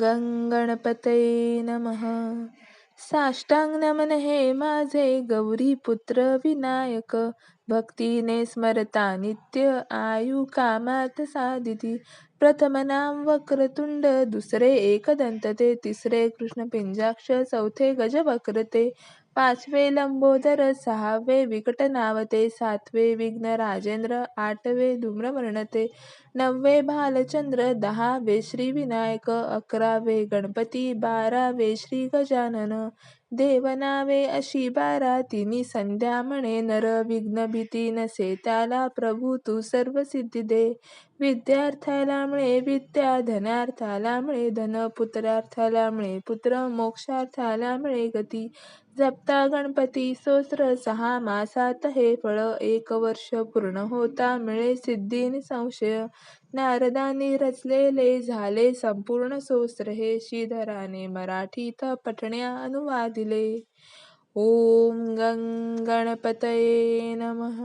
गं गणपतये नमः। साष्टांग नमन हे माझे गौरी पुत्र विनायक। भक्तीने स्मरता नित्य आयु कामात साधिती। प्रथम नाम वक्रतुंड दुसरे एकदंत ते तिसरे कृष्ण पिंजाक्ष चौथे गजवक्रते। पाचवे लंबोदर सहावे विकट नावते सातवे विघ्न राजेंद्र आठवे धूम्रवर्णते नववे भालचंद्र दहावे श्रीविनायक अकरावे गणपती बारावे श्री गजानन देवनावे अशी बारा तिनी संध्या म्हणे नर विघ्न भीती नसे त्याला प्रभू तू सर्व सिद्धी दे. विद्यार्थ्याला म्हणे विद्या धनार्थाला म्हणे धन पुत्रार्थाला म्हणे पुत्र मोक्षार्थाला म्हणे गती. जपता गणपती सोस्र सहा मासात हे फळ एक वर्ष पूर्ण होता मिळे सिद्धी संशय. नारदाने रचलेले झाले संपूर्ण सोस्त्र हे श्रीधराने मराठीत पठण्या अनुवादिले. ओम गं गणपतये नमः.